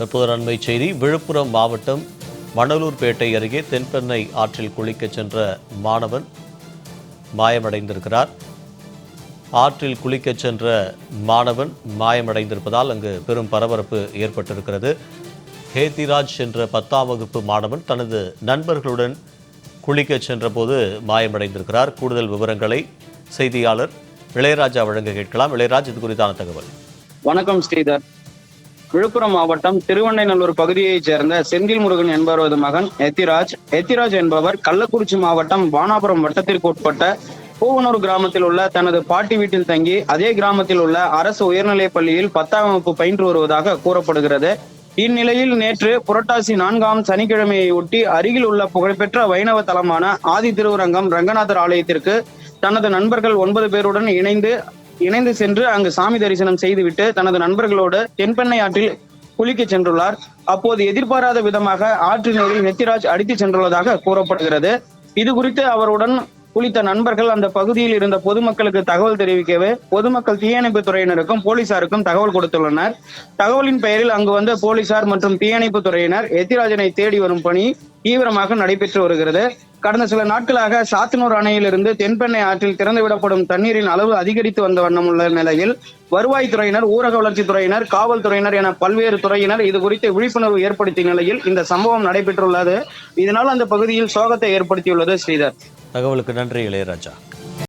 தற்போது செய்தி விழுப்புரம் மாவட்டம் மணலூர்பேட்டை அருகே தென்பெண்ணை ஆற்றில் குளிக்கச் சென்ற மாணவன் மாயமடைந்திருக்கிறார். ஆற்றில் குளிக்கச் சென்ற மாணவன் மாயமடைந்திருப்பதால் அங்கு பெரும் பரபரப்பு ஏற்பட்டிருக்கிறது. ஹேத்திராஜ் என்ற பத்தாம் வகுப்பு மாணவன் தனது நண்பர்களுடன் குளிக்கச் சென்றபோது மாயமடைந்திருக்கிறார். கூடுதல் விவரங்களை செய்தியாளர் இளையராஜா வழங்க கேட்கலாம். இளையராஜ் இது குறித்தான தகவல். வணக்கம் ஸ்ரீதர். விழுப்புரம் மாவட்டம் திருவண்ணைநல்லூர் பகுதியைச் சேர்ந்த செந்தில் முருகன் என்பவரது மகன் எத்திராஜ். எத்திராஜ் என்பவர் கள்ளக்குறிச்சி மாவட்டம் வானாபுரம் வட்டத்திற்கு உட்பட்ட பூவனூர் கிராமத்தில் உள்ள தனது பாட்டி வீட்டில் தங்கி அதே கிராமத்தில் உள்ள அரசு உயர்நிலைப் பள்ளியில் பத்தாம் வகுப்பு பயின்று வருவதாக கூறப்படுகிறது. இந்நிலையில் நேற்று புரட்டாசி நான்காம் சனிக்கிழமையை ஒட்டி அருகில் உள்ள புகழ்பெற்ற வைணவ தலமான ஆதி திருவரங்கம் ரங்கநாதர் ஆலயத்திற்கு தனது நண்பர்கள் ஒன்பது பேருடன் இணைந்து இணைந்து சென்று அங்கு சாமி தரிசனம் செய்துவிட்டு தனது நண்பர்களோடு தென்பெண்ணை ஆற்றில் குளிக்க சென்றுள்ளார். அப்போது எதிர்பாராத விதமாக ஆற்றின் நீரில் நெத்திராஜ் அடித்து சென்றுள்ளதாக கூறப்படுகிறது. இது குறித்து அவருடன் குளித்த நண்பர்கள் அந்த பகுதியில் இருந்த பொதுமக்களுக்கு தகவல் தெரிவிக்கவே பொதுமக்கள் தீயணைப்பு துறையினருக்கும் போலீசாருக்கும் தகவல் கொடுத்துள்ளனர். தகவலின் பெயரில் அங்கு வந்த போலீசார் மற்றும் தீயணைப்பு துறையினர் எத்திராஜனை தேடி வரும் பணி தீவிரமாக நடைபெற்று வருகிறது. கடந்த சில நாட்களாக சாத்தனூர் அணையிலிருந்து தென்பெண்ணை ஆற்றில் திறந்துவிடப்படும் தண்ணீரின் அளவு அதிகரித்து வந்த வண்ணம் உள்ள நிலையில் வருவாய்த்துறையினர் ஊரக வளர்ச்சித்துறையினர் காவல்துறையினர் என பல்வேறு துறையினர் இது குறித்து விழிப்புணர்வு ஏற்படுத்திய நிலையில் இந்த சம்பவம் நடைபெற்றுள்ளது. இதனால் அந்த பகுதியில் சோகத்தை ஏற்படுத்தியுள்ளது ஸ்ரீதர். தகவலுக்கு நன்றி இளையராஜா.